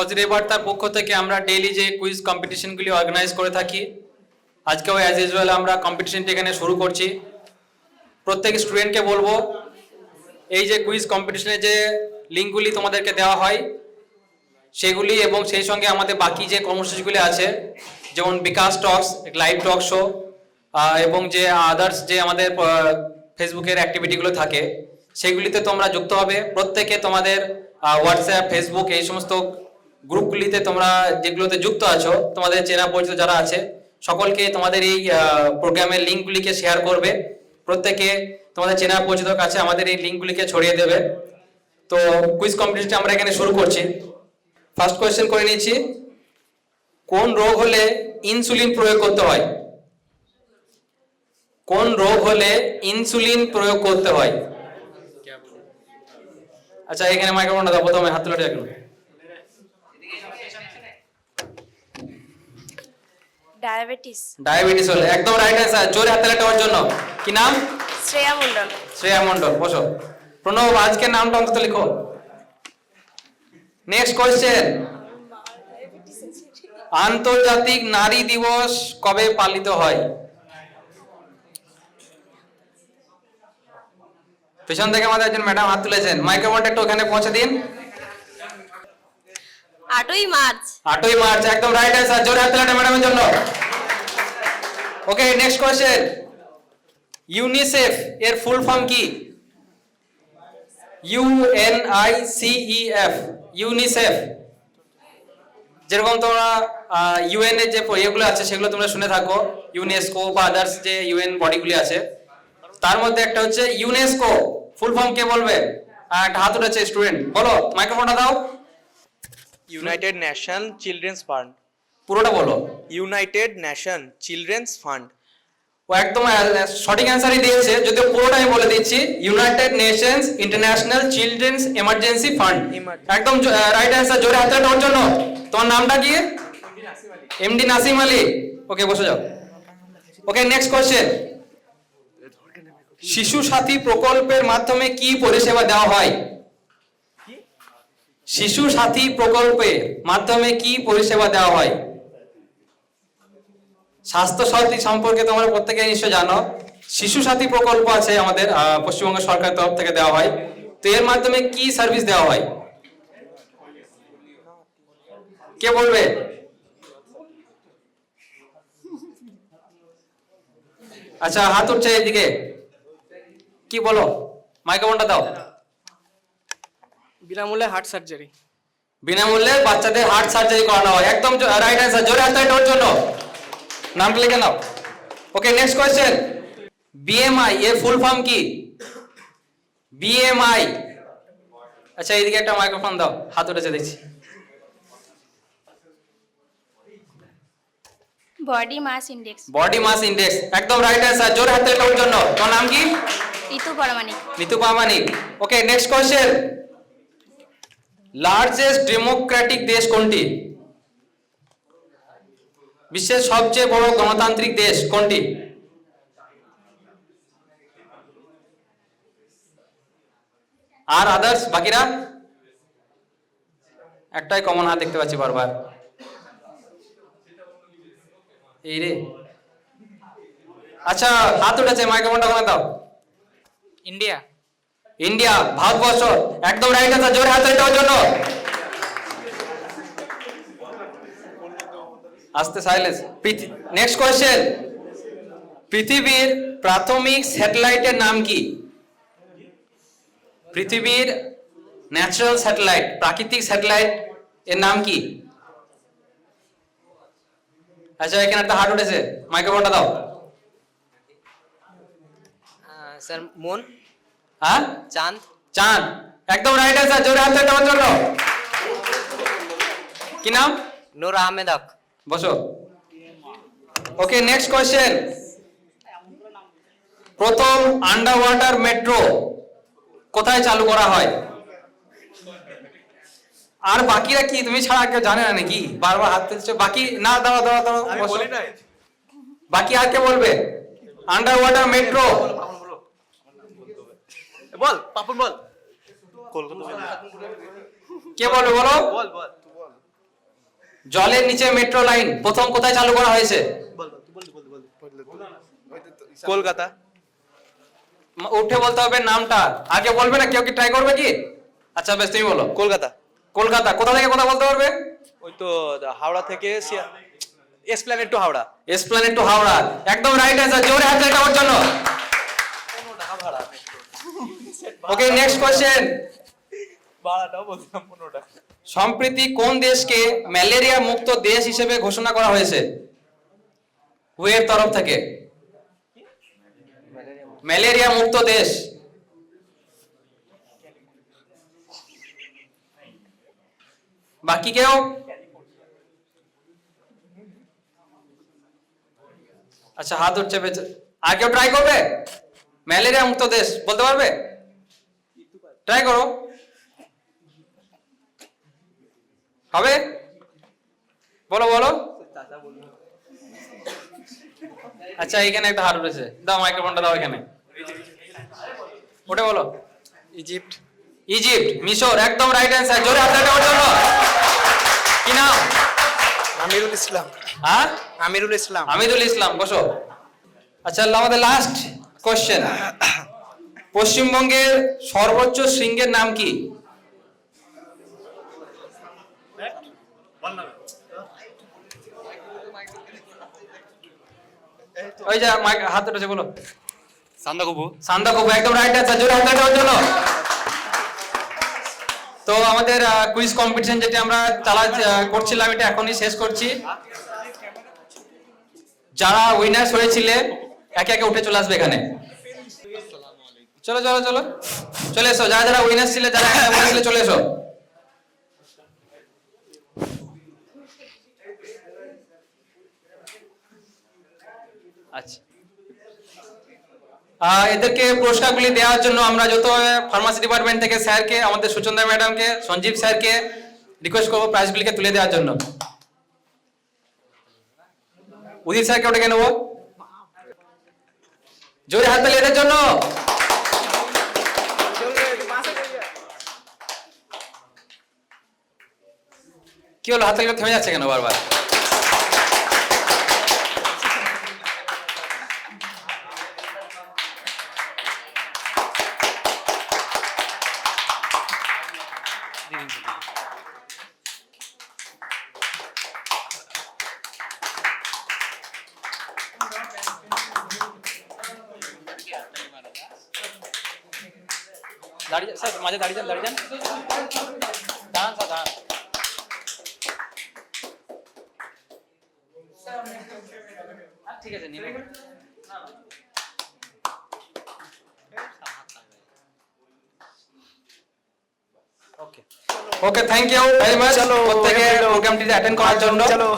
Positive বার্তার পক্ষ থেকে আমরা ডেইলি যে কুইজ কম্পিটিশনগুলি অর্গানাইজ করে থাকি। আজকেও অ্যাজ ইউজুয়াল আমরা কম্পিটিশনটি এখানে শুরু করছি। প্রত্যেক স্টুডেন্টকে বলব, এই যে কুইজ কম্পিটিশনের যে লিঙ্কগুলি তোমাদেরকে দেওয়া হয়, সেগুলি এবং সেই সঙ্গে আমাদের বাকি যে কর্মসূচিগুলি আছে, যেমন বিকাশ টক্স লাইভ টক শো এবং যে আদার্স যে আমাদের ফেসবুকের অ্যাক্টিভিটিগুলো থাকে, সেগুলিতে তোমরা যুক্ত হবে। প্রত্যেকে তোমাদের হোয়াটসঅ্যাপ ফেসবুক এই সমস্ত গ্রুপগুলিতে তোমরা যেগুলোতে যুক্ত আছো, তোমাদের চেনা পরিচিত যারা আছে, সকলকে তোমাদের এই প্রোগ্রামের লিঙ্কগুলিকে শেয়ার করবে। প্রত্যেকে তোমাদের চেনা পরিচিত কাছে আমাদের এই লিঙ্কগুলিকে ছড়িয়ে দেবে। তো কুইজ কম্পিটিশনটা আমরা এখানে শুরু করছি। ফার্স্ট কোয়েশ্চেন করে নিয়েছি কোন রোগ হলে ইনসুলিন প্রয়োগ করতে হয়? কোন রোগ হলে ইনসুলিন প্রয়োগ করতে হয়? আচ্ছা এখানে মাইক্রোফোনটা দাও, প্রথমে হাত তুলে রাখুন ডায়াবেটিস। ডায়াবেটিস হলে। একদম রাইট অ্যান্সার জোরে হাত তালে জন্য। কি নাম? শ্রেয়া মণ্ডল। শ্রেয়া মণ্ডল বসো। প্রণব আজকের নামটা অন্তত লিখো। নেক্সট কোয়েশ্চেন আন্তর্জাতিক নারী দিবস কবে পালিত হয়? পেছন থেকে আমাদের একজন ম্যাডাম হাত তুলেছেন। মাইক্রোফোনটা একটু ওখানে পৌঁছে দিন। আটই মার্চ। আটই মার্চ, একদম রাইট অ্যান্সার জোরে হাত তালে ম্যাডামের জন্য। ওকে নেক্সট কোয়েশ্চেন ইউনিসেফ এর ফুল ফর্ম কি? U N I C F UNICEF যেরকম তোমরা ইউএন এর যে ইয়েগুলো আছে, সেগুলো তোমরা শুনে থাকো। ইউনেস্কো বা আদার্স যে ইউএন বডিগুলি আছে। তার মধ্যে একটা হচ্ছে ইউনেস্কো ফুল ফর্ম কে বলবে? হাত উঠেছে স্টুডেন্ট বলো মাইক্রোফোনটা দাও। ইউনাইটেড নেশন চিলড্রেন্স ফান্ড পুরোটা বলো। ইউনাইটেড ন্যাশন চিলড্রেন্স ফান্ড ও একদম সঠিক অ্যান্সারই দিয়েছে। যদিও পুরোটাই বলে দিচ্ছি united nations international children's emergency fund একদম রাইট অ্যান্সার জোরে হাতে তোর জন্য। তোমার নামটা কি? এমডি নাসিম আলী ওকে বসে যাও। ওকে নেক্সট কোশ্চেন শিশু সাথী প্রকল্পের মাধ্যমে কি পরিষেবা দেওয়া হয়? শিশু সাথী প্রকল্পের মাধ্যমে কি পরিষেবা দেওয়া হয়? স্বাস্থ্য সাথী সম্পর্কে তোমরা প্রত্যেকে নিশ্চয় জানো। শিশু সাথী প্রকল্প আছে আমাদের পশ্চিমবঙ্গ সরকারের তরফ থেকে দেওয়া হয়। তো এর মাধ্যমে কি সার্ভিস দেওয়া হয়? কে বলবে? আচ্ছা হাত উঠছে এদিকে। কি বলো? মাইক্রোফোনটা দাও। বিনামূল্যে হার্ট সার্জারি বিনামূল্যে বাচ্চাদের হার্ট সার্জারি করানো হয়। একদম রাইট অ্যান্সার জোরে হাত ওর জন্য। নামটা লিখে নাও। ওকে নেক্সট কোয়েশ্চেন বিএমআই এর ফুল ফর্ম কি? বিএমআই আচ্ছা এইদিকে একটা মাইক্রোফোন দাও। হাত উঠেছে দেখছি। Body mass index body mass index একদম রাইট অ্যান্সার জোরে হাত তালি ওর জন্য। তোমার নাম কি? Ritu Paramanik. Nitu Pamanik okay next question largest democratic দেশ কোনটি? বিশ্বের সবচেয়ে বড় গণতান্ত্রিক দেশ কোনটি? আর আদার্স বাকিরা? একটাই কমন হাত দেখতে পাচ্ছি বারবার। এই রে। আচ্ছা হাত উঠেছে মাইক্রোফোনটা ওখানে দাও। ইন্ডিয়া। ইন্ডিয়া, ভারতবর্ষ, একদম রাইট আছে জোরে হাত দেওয়ার জন্য। আস্তে সাইলেন্স নেক্সট কোয়েশ্চেন পৃথিবীর প্রাথমিক স্যাটেলাইটের নাম কি? পৃথিবীর ন্যাচারাল স্যাটেলাইট প্রাকৃতিক স্যাটেলাইট এর নাম কি? আচ্ছা এখানে একটা হার্ট উঠেছে। মাইক্রোফোনটা দাও। স্যার, মন? হ্যাঁ? চাঁদ। চাঁদ। একদম রাইট অ্যান্সার জোরে হাত জন্য কি নাম? নূর আহমেদ হক। বসো। ওকে নেক্সট কোয়েশ্চেন প্রথম আন্ডার ওয়াটার মেট্রো কোথায় চালু করা হয়? আর বাকিরা কি তুমি ছাড়া কেউ জানে না নাকি? বারবার হাত তুলছো। বাকি না দাঁড়া দাঁড়া দাঁড়া বাকি আর কে বলবে? আন্ডার ওয়াটার মেট্রো বল পাপন বল। কে বলো? বল বল। জলের নিচে মেট্রো লাইন প্রথম কোথায় চালু করা হয়েছে? কলকাতা। উঠে বলতে হবে নামটা। আগে বলবে না কেউ কি ট্রাই করবে কি? আচ্ছা বেশ তুমি বলো। কলকাতা। কলকাতা কোথা থেকে কথা বলতে পারবে? ওই তো হাওড়া থেকে Esplanade to Howrah. Esplanade to Howrah. একদম রাইট অ্যান্সার জোরে হাত দেওয়ার জন্য। ওকে নেক্সট কোশ্চেন বলছিলাম টাকা সম্প্রতি কোন দেশকে ম্যালেরিয়া মুক্ত দেশ হিসেবে ঘোষণা করা হয়েছে? হুয়ের তরফ থেকে? ম্যালেরিয়া মুক্ত দেশ। বাকি কেউ? আচ্ছা হাত উঠছে আর কেউ ট্রাই করবে? ম্যালেরিয়া মুক্ত দেশ বলতে পারবে? ট্রাই করো। হবে? বলো বলো। আচ্ছা এখানে একটা হাত উঠেছে। দাও মাইক্রোফোনটা দাও এখানে। ওটা বলো। ইজিপ্ট ইজিপ্ট মিশর একদম রাইট অ্যান্সার জোরে হাত দেওয়ার জন্য কি নাম? আমিরুল ইসলাম। হ্যাঁ? আমিরুল ইসলাম। আমিরুল ইসলাম বসো। আচ্ছা আমাদের লাস্ট কোশ্চেন পশ্চিমবঙ্গের সর্বোচ্চ শৃঙ্গের নাম কি? ওই যে মাইক- হাত উঠেছে বলো। সান্দাকবু সান্দাকবু একদম রাইট অ্যান্সার জোরে হাত দেওয়ার জন্য। তো আমাদের কুইজ কম্পিটিশন যেটা আমরা চালা করছিলাম এটা এখনই শেষ করছি। যারা উইনার্স হয়েছিলেন একে একে উঠে চলে আসবে এখানে। চলো চলো চলো। চলে এসো, যারা যারা উইনার্স ছিলে, যারা এখানে winner ছিলে, চলে এসো। আচ্ছা। এদেরকে পুরস্কারগুলি দেওয়ার জন্য আমরা যত ফার্মাসি ডিপার্টমেন্ট থেকে স্যারকে, আমাদের সুচন্দা ম্যাডামকে, সঞ্জীব স্যারকে রিকোয়েস্ট করব প্রাইজগুলিকে তুলে দেওয়ার জন্য। উদিত স্যারকে ওটাকে নেব। জোরে হাত তালি এদের জন্য। কি হলো? হাত তালিটা থেমে যাচ্ছে কেন বারবার? দাঁড়িয়ে স্যার, মাঝে দাঁড়িয়ে যান দাঁড়িয়ে যান। দাঁড়ান, স্যার, দাঁড়ান। ঠিক আছে নিয়ে। Okay okay thank you very much প্রত্যেকে প্রোগ্রামটিতে অ্যাটেন্ড করার জন্য। চলো।